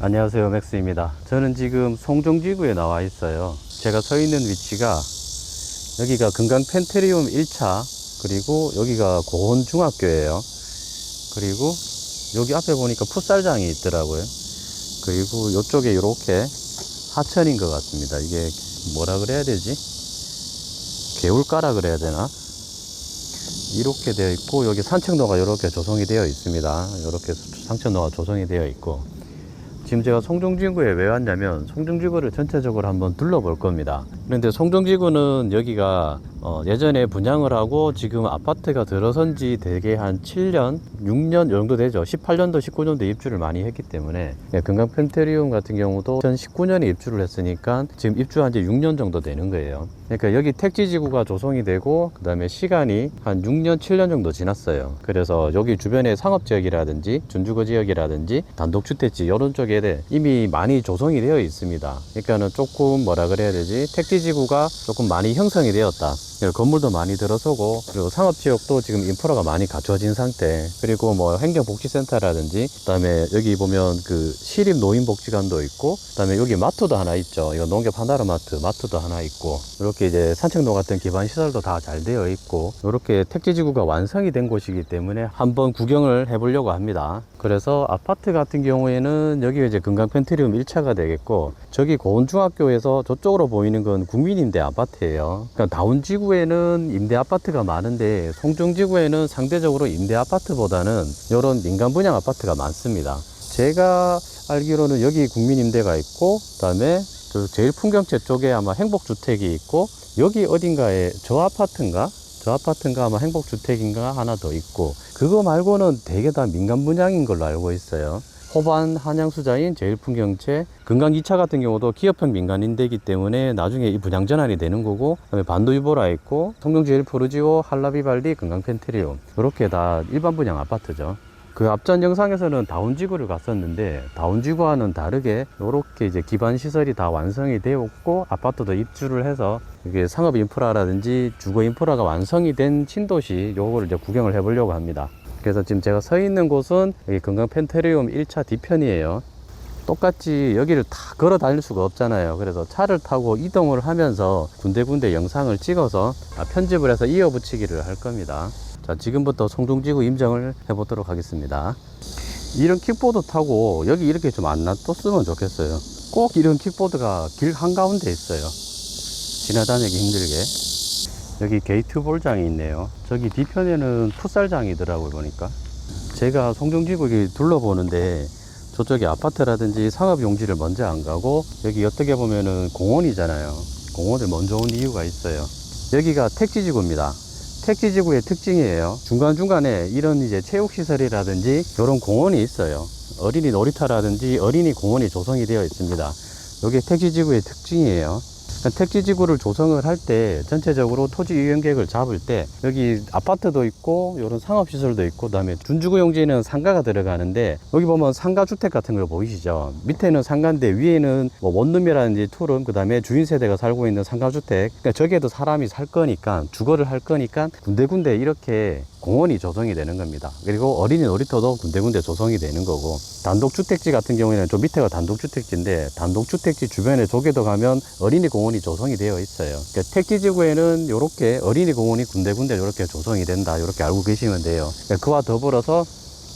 안녕하세요 맥스입니다. 저는 지금 송정지구에 나와 있어요. 제가 서 있는 위치가 여기가 금강 펜테리움 1차 그리고 여기가 고원중학교예요. 그리고 여기 앞에 보니까 풋살장이 있더라고요. 그리고 이쪽에 이렇게 하천인 것 같습니다. 이게 뭐라 그래야 되지? 개울가라 그래야 되나? 이렇게 되어 있고 여기 산책로가 이렇게 조성이 되어 있습니다. 이렇게 산책로가 조성이 되어 있고 지금 제가 송정지구에 왜 왔냐면 송정지구를 전체적으로 한번 둘러볼 겁니다. 그런데 송정지구는 여기가 어, 예전에 분양을 하고 지금 아파트가 들어선 지 대개 한 7년, 6년 정도 되죠. 18년도, 19년도 입주를 많이 했기 때문에 예, 금강 펜테리움 같은 경우도 2019년에 입주를 했으니까 지금 입주한 지 6년 정도 되는 거예요. 그러니까 여기 택지지구가 조성이 되고 그 다음에 시간이 한 6년, 7년 정도 지났어요. 그래서 여기 주변에 상업지역이라든지 준주거 지역이라든지 단독주택지 이런 쪽에 이미 많이 조성이 되어 있습니다. 그러니까는 조금 뭐라 그래야 되지? 택지 지구가 조금 많이 형성이 되었다. 예, 건물도 많이 들어서고 그리고 상업지역도 지금 인프라가 많이 갖춰진 상태. 그리고 뭐 행정복지센터라든지 그다음에 여기 보면 그 시립 노인복지관도 있고 그다음에 여기 마트도 하나 있죠. 이거 농협 하나로마트 마트도 하나 있고. 이렇게 이제 산책로 같은 기반 시설도 다 잘 되어 있고 이렇게 택지지구가 완성이 된 곳이기 때문에 한번 구경을 해보려고 합니다. 그래서 아파트 같은 경우에는 여기 이제 금강 펜트리움 1차가 되겠고 저기 고원중학교에서 저쪽으로 보이는 건 국민임대 아파트예요. 그러니까 다운지구 에는 임대 아파트가 많은데 송정 지구에는 상대적으로 임대 아파트보다는 이런 민간 분양 아파트가 많습니다. 제가 알기로는 여기 국민임대가 있고 그다음에 저 제일 풍경채 쪽에 아마 행복주택이 있고 여기 어딘가에 저 아파트인가? 저 아파트인가 아마 행복주택인가 하나 더 있고 그거 말고는 대개 다 민간 분양인 걸로 알고 있어요 호반 한양수자인 제일풍경채 금강 2차 같은 경우도 기업형 민간임대이기 때문에 나중에 이 분양 전환이 되는 거고 그다음에 반도유보라 있고 성동제일포르지오 한라비발리 금강 펜트리움 이렇게 다 일반 분양 아파트죠 그 앞전 영상에서는 다운지구를 갔었는데 다운지구와는 다르게 이렇게 이제 기반 시설이 다 완성이 되었고 아파트도 입주를 해서 이게 상업 인프라라든지 주거 인프라가 완성이 된 신도시 요거를 이제 구경을 해보려고 합니다. 그래서 지금 제가 서 있는 곳은 금강 펜테리움 1차 뒤편이에요. 똑같이 여기를 다 걸어 다닐 수가 없잖아요. 그래서 차를 타고 이동을 하면서 군데군데 영상을 찍어서 아, 편집을 해서 이어붙이기를 할 겁니다. 자, 지금부터 송중지구 임정을 해보도록 하겠습니다. 이런 킥보드 타고 여기 이렇게 좀 안 놔뒀으면 좋겠어요. 꼭 이런 킥보드가 길 한가운데 있어요. 지나다니기 힘들게. 여기 게이트 볼장이 있네요. 저기 뒤편에는 풋살장이더라고요, 보니까. 제가 송정지구 여기 둘러보는데 저쪽에 아파트라든지 상업 용지를 먼저 안 가고 여기 어떻게 보면은 공원이잖아요. 공원을 먼저 온 이유가 있어요. 여기가 택지지구입니다. 택지지구의 특징이에요. 중간중간에 이런 이제 체육시설이라든지 이런 공원이 있어요. 어린이 놀이터라든지 어린이 공원이 조성이 되어 있습니다. 이게 택지지구의 특징이에요. 그러니까 택지 지구를 조성을 할 때 전체적으로 토지 이용 계획을 잡을 때 여기 아파트도 있고 이런 상업 시설도 있고 그다음에 준주거 용지에는 상가가 들어가는데 여기 보면 상가 주택 같은 거 보이시죠? 밑에는 상가인데 위에는 뭐 원룸이라든지 투룸 그다음에 주인 세대가 살고 있는 상가 주택. 그러니까 저기에도 사람이 살 거니까 주거를 할 거니까 군데군데 이렇게 공원이 조성이 되는 겁니다. 그리고 어린이 놀이터도 군데군데 조성이 되는 거고 단독주택지 같은 경우에는 좀 밑에가 단독주택지인데 단독주택지 주변에 조개도 가면 어린이 공원이 조성이 되어 있어요. 그러니까 택지지구에는 이렇게 어린이 공원이 군데군데 이렇게 조성이 된다 이렇게 알고 계시면 돼요. 그러니까 그와 더불어서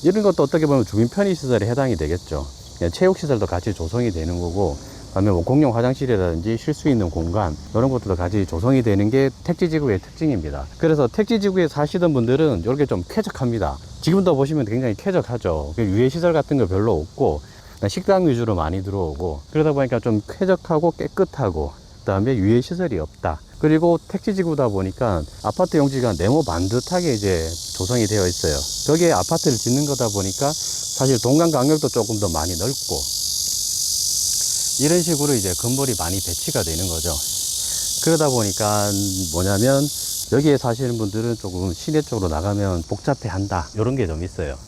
이런 것도 어떻게 보면 주민 편의시설에 해당이 되겠죠. 그러니까 체육시설도 같이 조성이 되는 거고 그다음에 뭐 공용 화장실이라든지 쉴 수 있는 공간 이런 것들도 같이 조성이 되는 게 택지지구의 특징입니다. 그래서 택지지구에 사시던 분들은 이렇게 좀 쾌적합니다. 지금도 보시면 굉장히 쾌적하죠. 유해 시설 같은 거 별로 없고 식당 위주로 많이 들어오고 그러다 보니까 좀 쾌적하고 깨끗하고 그다음에 유해 시설이 없다. 그리고 택지지구다 보니까 아파트 용지가 네모 반듯하게 이제 조성이 되어 있어요. 거기에 아파트를 짓는 거다 보니까 사실 동간 간격도 조금 더 많이 넓고 이런 식으로 이제 건물이 많이 배치가 되는 거죠. 그러다 보니까 뭐냐면 여기에 사시는 분들은 조금 시내 쪽으로 나가면 복잡해 한다. 이런 게 좀 있어요.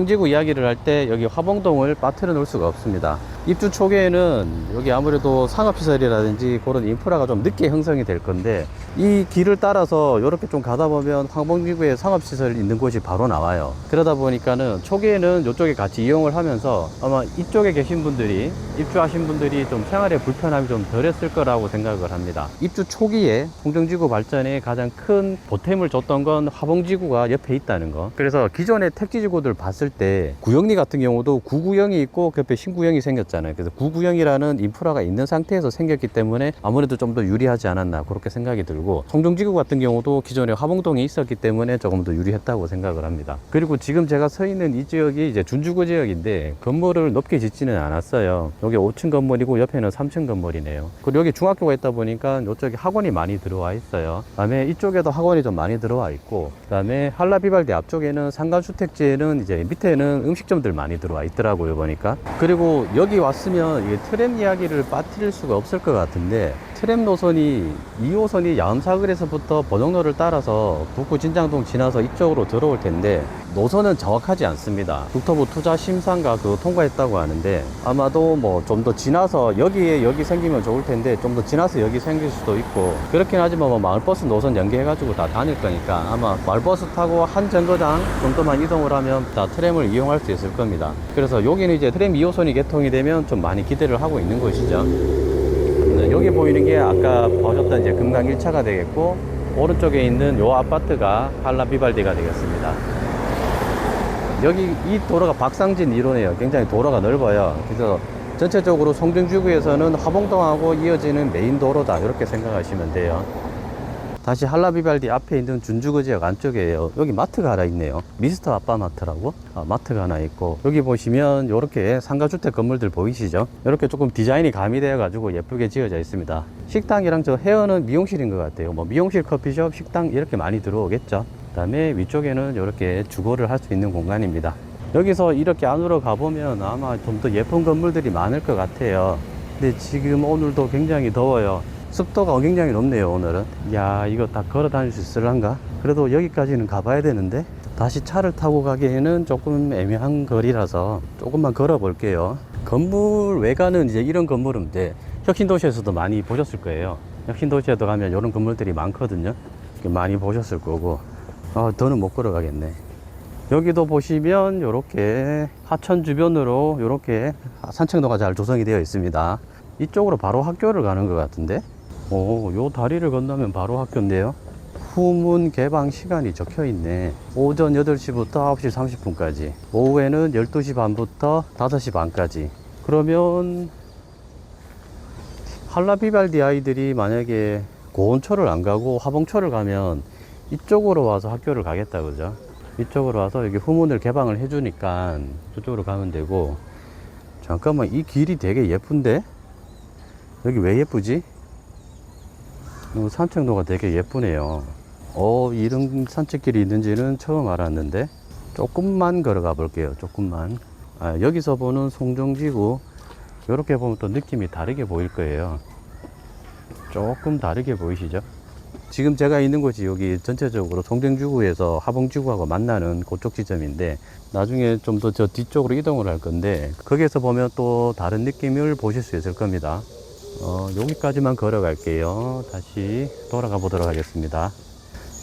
성동지구 이야기를 할 때 여기 화봉동을 빠뜨려 놓을 수가 없습니다. 입주 초기에는 여기 아무래도 상업시설이라든지 그런 인프라가 좀 늦게 형성이 될 건데 이 길을 따라서 이렇게 좀 가다 보면 화봉지구에 상업시설 있는 곳이 바로 나와요. 그러다 보니까는 초기에는 이쪽에 같이 이용을 하면서 아마 이쪽에 계신 분들이 입주하신 분들이 좀 생활에 불편함이 좀 덜했을 거라고 생각을 합니다. 입주 초기에 송정지구 발전에 가장 큰 보탬을 줬던 건 화봉지구가 옆에 있다는 거. 그래서 기존의 택지지구들 봤을 때 구영리 같은 경우도 구구형이 있고 그 옆에 신구형이 생겼 잖아요. 그래서 구구형이라는 인프라가 있는 상태에서 생겼기 때문에 아무래도 좀 더 유리하지 않았나 그렇게 생각이 들고 송정지구 같은 경우도 기존에 화봉동이 있었기 때문에 조금 더 유리했다고 생각을 합니다. 그리고 지금 제가 서 있는 이 지역이 이제 준주구 지역인데 건물을 높게 짓지는 않았어요. 여기 5층 건물이고 옆에는 3층 건물이네요. 그리고 여기 중학교가 있다 보니까 이쪽에 학원이 많이 들어와 있어요. 그다음에 이쪽에도 학원이 좀 많이 들어와 있고 그다음에 한라비발디 앞쪽에는 상가주택지에는 이제 밑에는 음식점들 많이 들어와 있더라고요 보니까. 그리고 여기 왔으면 이게 트램 이야기를 빠뜨릴 수가 없을 것 같은데 트램 노선이 2호선이 야음사거리에서부터 번영로를 따라서 북구 진장동 지나서 이쪽으로 들어올 텐데 노선은 정확하지 않습니다. 국토부 투자 심사인가 그거 통과했다고 하는데 아마도 뭐 좀 더 지나서 여기에 여기 생기면 좋을 텐데 좀 더 지나서 여기 생길 수도 있고 그렇긴 하지만 뭐 마을버스 노선 연계해가지고 다 다닐 거니까 아마 마을버스 타고 한 정거장 정도만 이동을 하면 다 트램을 이용할 수 있을 겁니다. 그래서 여기는 이제 트램 2호선이 개통이 되면 좀 많이 기대를 하고 있는 것이죠. 네, 여기 보이는 게 아까 보셨던 이제 금강 1차가 되겠고 오른쪽에 있는 요 아파트가 한라 비발디가 되겠습니다. 여기 이 도로가 박상진 1호네요. 굉장히 도로가 넓어요. 그래서 전체적으로 송정주구에서는 화봉동하고 이어지는 메인 도로다 이렇게 생각하시면 돼요. 다시 한라비발디 앞에 있는 준주거 지역 안쪽에요. 여기 마트가 하나 있네요. 미스터 아빠 마트라고 아, 마트가 하나 있고 여기 보시면 이렇게 상가주택 건물들 보이시죠? 이렇게 조금 디자인이 가미되어 가지고 예쁘게 지어져 있습니다. 식당이랑 저 헤어는 미용실인 것 같아요. 뭐 미용실, 커피숍, 식당 이렇게 많이 들어오겠죠. 그다음에 위쪽에는 이렇게 주거를 할 수 있는 공간입니다. 여기서 이렇게 안으로 가보면 아마 좀 더 예쁜 건물들이 많을 것 같아요. 근데 지금 오늘도 굉장히 더워요. 습도가 굉장히 높네요, 오늘은. 야, 이거 다 걸어 다닐 수 있을란가? 그래도 여기까지는 가봐야 되는데, 다시 차를 타고 가기에는 조금 애매한 거리라서 조금만 걸어 볼게요. 건물 외관은 이제 이런 건물은 이제 혁신도시에서도 많이 보셨을 거예요. 혁신도시에도 가면 이런 건물들이 많거든요. 많이 보셨을 거고, 아, 더는 못 걸어 가겠네. 여기도 보시면 이렇게 하천 주변으로 이렇게 산책로가 잘 조성이 되어 있습니다. 이쪽으로 바로 학교를 가는 것 같은데? 오, 요 다리를 건너면 바로 학교인데요. 후문 개방 시간이 적혀 있네. 오전 8시부터 9시 30분까지. 오후에는 12시 반부터 5시 반까지. 그러면 한라비발디 아이들이 만약에 고온초를 안 가고 화봉초를 가면 이쪽으로 와서 학교를 가겠다 그죠? 이쪽으로 와서 여기 후문을 개방을 해주니까 저쪽으로 가면 되고 잠깐만 이 길이 되게 예쁜데? 여기 왜 예쁘지? 어, 산책로가 되게 예쁘네요. 어, 이런 산책길이 있는지는 처음 알았는데, 조금만 걸어가 볼게요. 조금만. 아, 여기서 보는 송정지구, 이렇게 보면 또 느낌이 다르게 보일 거예요. 조금 다르게 보이시죠? 지금 제가 있는 곳이 여기 전체적으로 송정지구에서 하봉지구하고 만나는 그쪽 지점인데 나중에 좀 더 저 뒤쪽으로 이동을 할 건데 거기에서 보면 또 다른 느낌을 보실 수 있을 겁니다. 어, 여기까지만 걸어갈게요. 다시 돌아가 보도록 하겠습니다.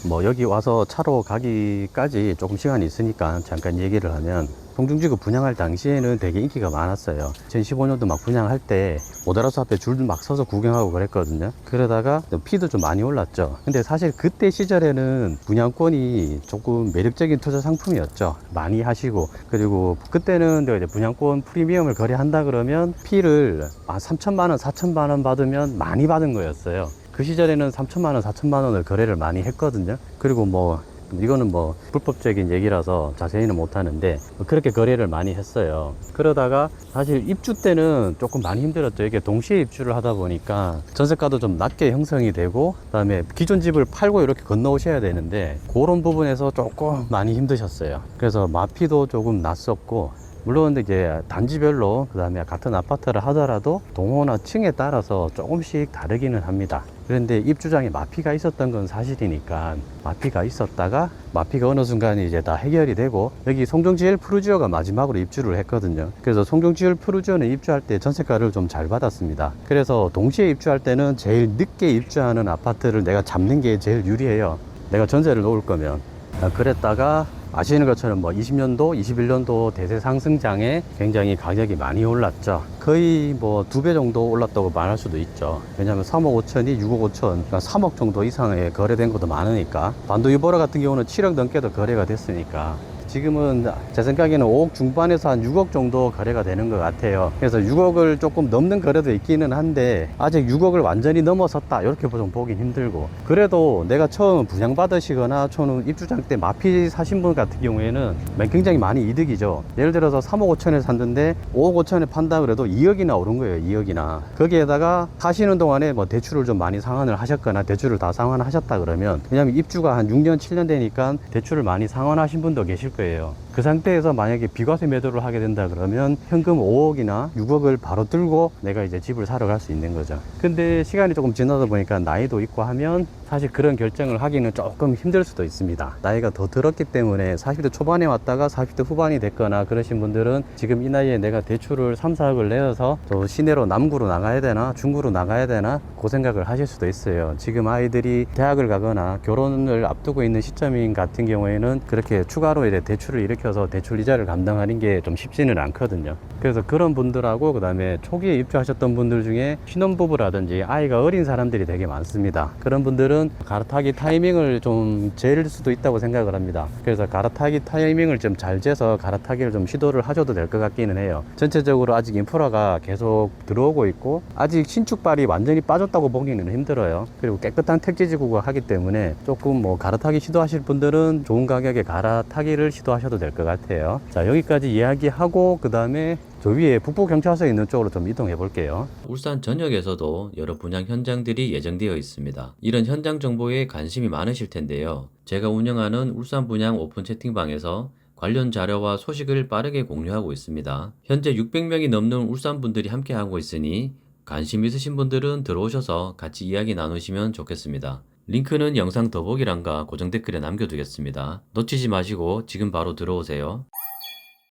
뭐 여기 와서 차로 가기까지 조금 시간이 있으니까 잠깐 얘기를 하면 송중지구 분양할 당시에는 되게 인기가 많았어요. 2015년도 막 분양할 때 오더라스 앞에 줄 막 서서 구경하고 그랬거든요. 그러다가 피도 좀 많이 올랐죠. 근데 사실 그때 시절에는 분양권이 조금 매력적인 투자 상품이었죠. 많이 하시고 그리고 그때는 이제 분양권 프리미엄을 거래한다 그러면 피를 한 3천만 원, 4천만 원 받으면 많이 받은 거였어요. 그 시절에는 3천만 원, 4천만 원을 거래를 많이 했거든요. 그리고 뭐 이거는 뭐 불법적인 얘기라서 자세히는 못하는데 그렇게 거래를 많이 했어요. 그러다가 사실 입주 때는 조금 많이 힘들었죠. 이게 동시에 입주를 하다 보니까 전세가도 좀 낮게 형성이 되고 그다음에 기존 집을 팔고 이렇게 건너오셔야 되는데 그런 부분에서 조금 많이 힘드셨어요. 그래서 마피도 조금 났었고 물론 이제 단지별로 그다음에 같은 아파트를 하더라도 동호나 층에 따라서 조금씩 다르기는 합니다. 그런데 입주장에 마피가 있었던 건 사실이니까 마피가 있었다가 마피가 어느 순간 이제 다 해결이 되고 여기 송정지엘 푸르지오가 마지막으로 입주를 했거든요. 그래서 송정지엘 푸르지오는 입주할 때 전세가를 좀 잘 받았습니다. 그래서 동시에 입주할 때는 제일 늦게 입주하는 아파트를 내가 잡는 게 제일 유리해요. 내가 전세를 놓을 거면. 아, 그랬다가 아시는 것처럼 뭐 20년도, 21년도 대세 상승장에 굉장히 가격이 많이 올랐죠. 거의 뭐 두 배 정도 올랐다고 말할 수도 있죠. 왜냐하면 3억 5천이 6억 5천, 그러니까 3억 정도 이상의 거래된 것도 많으니까. 반도 유보라 같은 경우는 7억 넘게도 거래가 됐으니까. 지금은 제 생각에는 5억 중반에서 한 6억 정도 거래가 되는 것 같아요. 그래서 6억을 조금 넘는 거래도 있기는 한데 아직 6억을 완전히 넘어섰다 이렇게 좀 보긴 힘들고 그래도 내가 처음 분양 받으시거나 처음 입주장 때 마피 사신 분 같은 경우에는 굉장히 많이 이득이죠. 예를 들어서 3억 5천에 샀는데 5억 5천에 판다 그래도 2억이나 오른 거예요. 2억이나 거기에다가 사시는 동안에 뭐 대출을 좀 많이 상환을 하셨거나 대출을 다 상환하셨다 그러면 왜냐면 입주가 한 6년 7년 되니까 대출을 많이 상환하신 분도 계실 거예요. 그 상태에서 만약에 비과세 매도를 하게 된다 그러면 현금 5억이나 6억을 바로 들고 내가 이제 집을 사러 갈 수 있는 거죠. 근데 시간이 조금 지나다 보니까 나이도 있고 하면 사실 그런 결정을 하기는 조금 힘들 수도 있습니다. 나이가 더 들었기 때문에 40대 초반에 왔다가 40대 후반이 됐거나 그러신 분들은 지금 이 나이에 내가 대출을 3, 4억을 내어서 또 시내로 남구로 나가야 되나 중구로 나가야 되나 그 생각을 하실 수도 있어요. 지금 아이들이 대학을 가거나 결혼을 앞두고 있는 시점인 같은 경우에는 그렇게 추가로 이제 대출을 일으켜 서 대출 이자를 감당하는 게 좀 쉽지는 않거든요. 그래서 그런 분들하고 그다음에 초기에 입주하셨던 분들 중에 신혼부부라든지 아이가 어린 사람들이 되게 많습니다. 그런 분들은 갈아타기 타이밍을 좀 재일 수도 있다고 생각을 합니다. 그래서 갈아타기 타이밍을 좀 잘 재서 갈아타기를 좀 시도를 하셔도 될 것 같기는 해요. 전체적으로 아직 인프라가 계속 들어오고 있고 아직 신축발이 완전히 빠졌다고 보기는 힘들어요. 그리고 깨끗한 택지지구가 하기 때문에 조금 뭐 갈아타기 시도하실 분들은 좋은 가격에 갈아타기를 시도하셔도 될것 같아요. 자 여기까지 이야기하고 그 다음에 저 위에 북부 경찰서에 있는 쪽으로 좀 이동해 볼게요. 울산 전역에서도 여러 분양 현장들이 예정되어 있습니다. 이런 현장 정보에 관심이 많으실 텐데요. 제가 운영하는 울산 분양 오픈 채팅방에서 관련 자료와 소식을 빠르게 공유하고 있습니다. 현재 600명이 넘는 울산 분들이 함께하고 있으니 관심 있으신 분들은 들어오셔서 같이 이야기 나누시면 좋겠습니다. 링크는 영상 더보기란과 고정 댓글에 남겨두겠습니다. 놓치지 마시고 지금 바로 들어오세요.